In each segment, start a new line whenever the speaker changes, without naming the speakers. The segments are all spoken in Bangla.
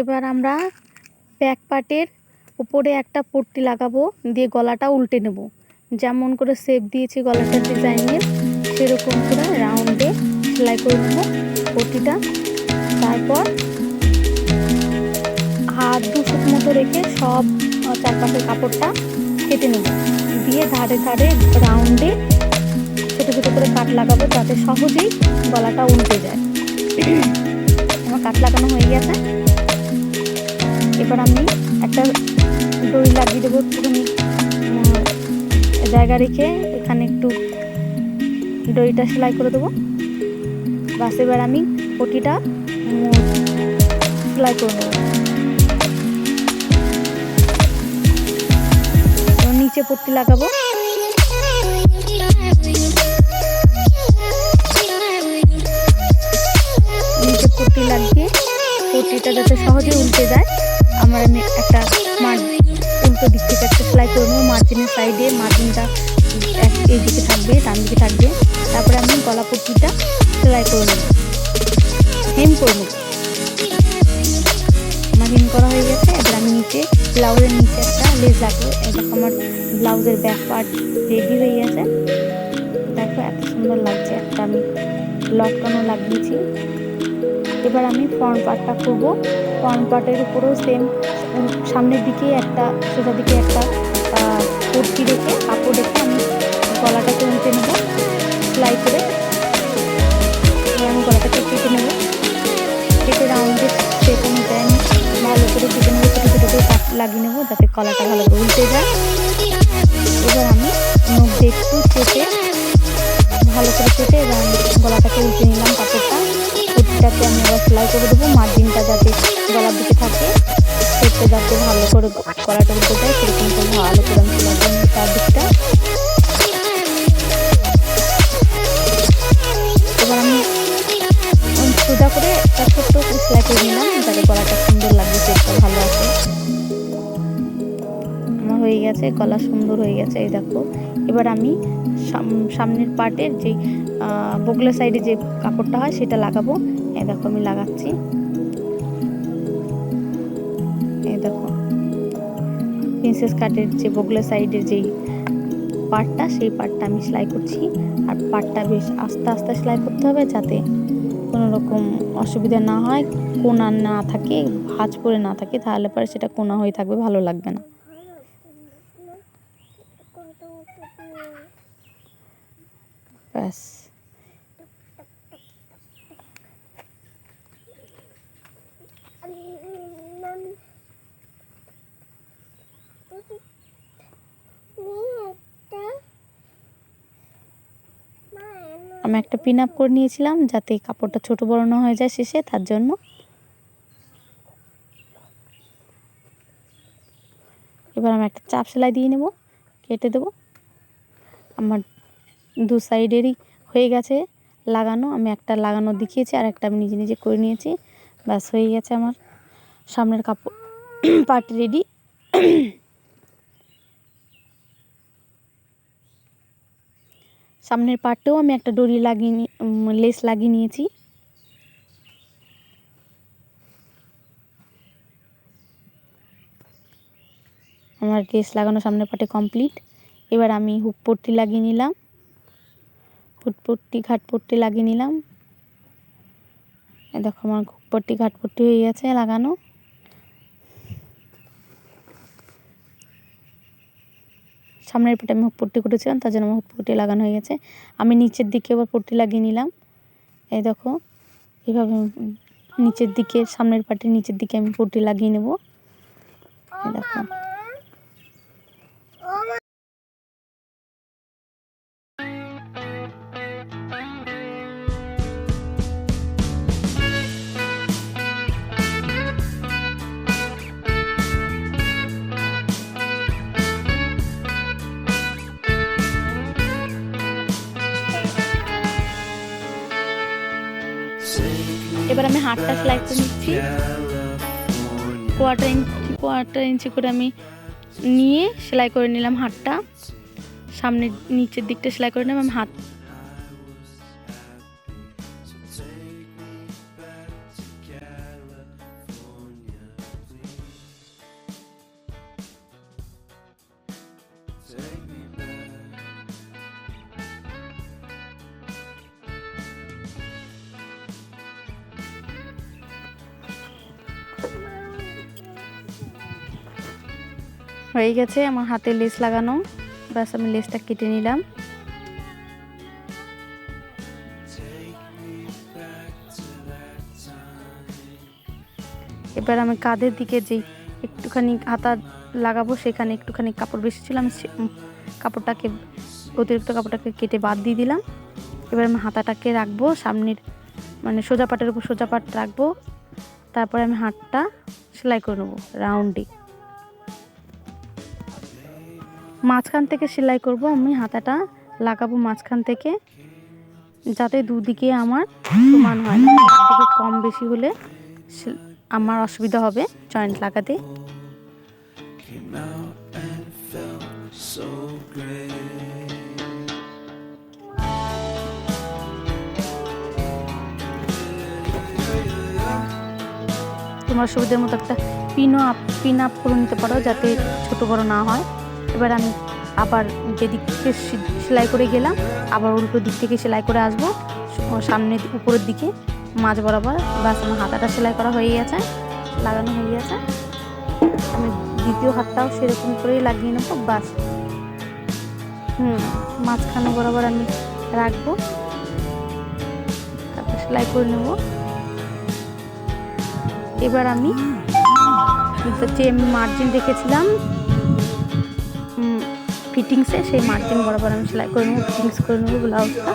এবার আমরা ব্যাক পার্টের উপরে একটা পট্টি লাগাবো, দিয়ে গলাটা উল্টে নেব। যেমন করে শেপ দিয়েছি গলাটার ডিজাইনের সেরকম করে রাউন্ডে সেলাই করে নেব পট্টিটা। তারপর হাত দুশো মতো রেখে সব চারপাশের কাপড়টা কেটে নেব। দিয়ে ধারে ধারে রাউন্ডে করে কাট লাগাবো, যাতে সহজেই গলাটা উল্টে যায়। আমার কাট লাগানো হয়ে গেছে। এবার আমি একটা দড়ি লাগিয়ে দেবো একটুখানি জায়গা রেখে এখানে একটু দড়িটা সেলাই করে দেবো। বাস, এবার আমি পটিটা সেলাই করে নেব। নিচে পট্টি লাগাবো। সহজে উল্টে যায়। আমার আমি একটা মার উল্টো দিক থেকে একটা সেলাই করে নেব মার্জিনের সাইডে মার্জিনটা এই দিকে থাকবে, ডান দিকে থাকবে। তারপরে আমি গলা পট্টিটা সেলাই করে নেব। হেম করে নেব। আমার হেম করা হয়ে গেছে। এবার আমি নিচে ব্লাউজের নিচে একটা লেস লাগবে। এবার আমার ব্লাউজের ব্যাক পার্ট রেডি হয়ে গেছে। দেখো এত সুন্দর লাগছে। একটা আমি লটকানো লাগিয়েছি। এবার আমি ফ্রন্ট পার্টটা করব। ফ্রন্ট পার্টের উপরেও সেম সামনের দিকে একটা, সোজা দিকে একটা কুর্তি রেখে কাপড় রেখে আমি গলাটাকে উল্টে নেব। সেলাই করে আমি গলাটাকে কেটে নেব। কেটে রাউন্ডে শেপ অনুযায়ী আমি ভালো করে কেটে নেব, ছোটো ছোটো করে কাট লাগিয়ে নেব, যাতে গলাটা ভালো করে উল্টে যায়। এবার আমি নখ দিয়ে একটু চেপে, ভালো করে কেটে এবার গলাটাকে উল্টে নিলাম কাপড়টা কুর্তিটাকে আমি আবার সেলাই করে দেবো। মার্জিনটা যাতে গলার দিকে থাকে, সেটা যাতে ভালো করে গলাটা উল্টে যায়, সেরকম করে ভালো করে আমি সেলাই করে তার দিকটা এবার আমি সোজা করে একটা ছোট্ট সেলাই করে নিলাম, যাতে গলাটা সুন্দর লাগবে, সেটা ভালো আছে আমার হয়ে গেছে, গলা সুন্দর হয়ে গেছে, এই দেখো। এবার আমি সাম- সামনের পার্টের যে বগলের সাইডে যে কাপড়টা হয়, সেটা লাগাবো। দেখো আমি লাগাচ্ছি। এই দেখো প্রিন্সেস কাটের যে বগলের সাইডের যেই পার্টটা সেই পার্টটা আমি সেলাই করছি। আর পার্টটা বেশ আস্তে আস্তে সেলাই করতে হবে যাতে কোনো রকম অসুবিধা না হয়। কোনা না থাকে, ভাঁজ পড়ে না থাকে, তাহলে পরে সেটা কোনা হয়ে থাকবে, ভালো লাগবে না। ব্যাস। আমি একটা পিন আপ করে নিয়েছিলাম যাতে কাপড়টা ছোট বড় না হয়ে যায় শেষে, তার জন্য। এবার আমি একটা চাপ সেলাই দিয়ে নেব, কেটে দেবো। আমার দু সাইডেরই হয়ে গেছে লাগানো, আমি একটা লাগানো দেখিয়েছি, আর একটা আমি নিজে নিজে করে নিয়েছি। ব্যাস, হয়ে গেছে আমার সামনের কাপড় পার্ট রেডি সামনের পার্টেও আমি একটা ডরি লাগিয়ে লেস লাগিয়ে নিয়েছি। আমার লেস লাগানো সামনের পার্টে কমপ্লিট। এবার আমি হুক পট্টি লাগিয়ে নিলাম। হুক পট্টি, ঘাট পট্টি লাগিয়ে নিলাম। দেখো, আমার হুক পট্টি, ঘাট পট্টি হয়ে গেছে লাগানো। সামনের পেটে আমি পট্টি করেছিলাম তার জন্য আমার পট্টি লাগানো হয়ে গেছে। আমি নিচের দিকে এবার পট্টি লাগিয়ে নিলাম। এই দেখো, এভাবে নিচের দিকে, সামনের পাটে নিচের দিকে আমি পট্টি লাগিয়ে নেব। দেখো। এবার আমি হাতটা সেলাই করে নিচ্ছি। কোয়ার্টার ইঞ্চি কোয়ার্টার ইঞ্চি করে আমি নিয়ে সেলাই করে নিলাম হাতটা। সামনের নিচের দিকটা সেলাই করে নিলাম, আমি হাত হয়ে গেছে আমার হাতে লেস লাগানো। ব্যাস, আমি লেসটা কেটে নিলাম। এবার আমি কাঁধের দিকে যেই একটুখানি হাতা লাগাবো, সেখানে একটুখানি কাপড় বেশি ছিল, আমি কাপড়টাকে, অতিরিক্ত কাপড়টাকে কেটে বাদ দিয়ে দিলাম। এবার আমি হাতাটাকে রাখব, সামনের মানে সোজা পাটের উপর সোজা পাট রাখব। তারপরে আমি হাতটা সেলাই করে নেব, রাউন্ডে। মাঝখান থেকে সেলাই করব, আমি হাতাটা লাগাবো মাঝখান থেকে, যাতে দুদিকে আমার সমান হয় একদিকে কম বেশি হলে আমার অসুবিধা হবে জয়েন্ট লাগাতে. তোমার সুবিধার মতো একটা পিনও আপ পিন আপ করে নিতে পারো, যাতে ছোট বড় না হয় এবার আমি আবার যেদিক থেকে সেলাই করে গেলাম, আবার উল্টো দিক থেকে সেলাই করে আসব। স- সামনের উপরের দিকে মাঝ বরাবর বাস আমার হাতাটা সেলাই করা হয়ে গেছে, লাগানো হয়ে গেছে। আমি দ্বিতীয় হাতটাও সেরকম করেই লাগিয়ে নেব বাস হুম, মাঝখানে বরাবর আমি রাখব। তারপর সেলাই করে নেব। এবার আমি যে মার্জিন রেখেছিলাম ফিটিংসে সেই মার্জিন বরাবর আমি সেলাই করে নেব ফিটিংস করে নেব ব্লাউজটা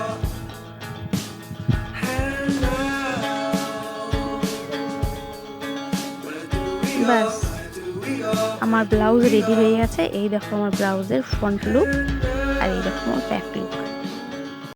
ব্যাস, আমার ব্লাউজ রেডি হয়ে গেছে। এই দেখো আমার ব্লাউজের ফ্রন্ট লুক আর এই দেখো আমার ব্যাক লুক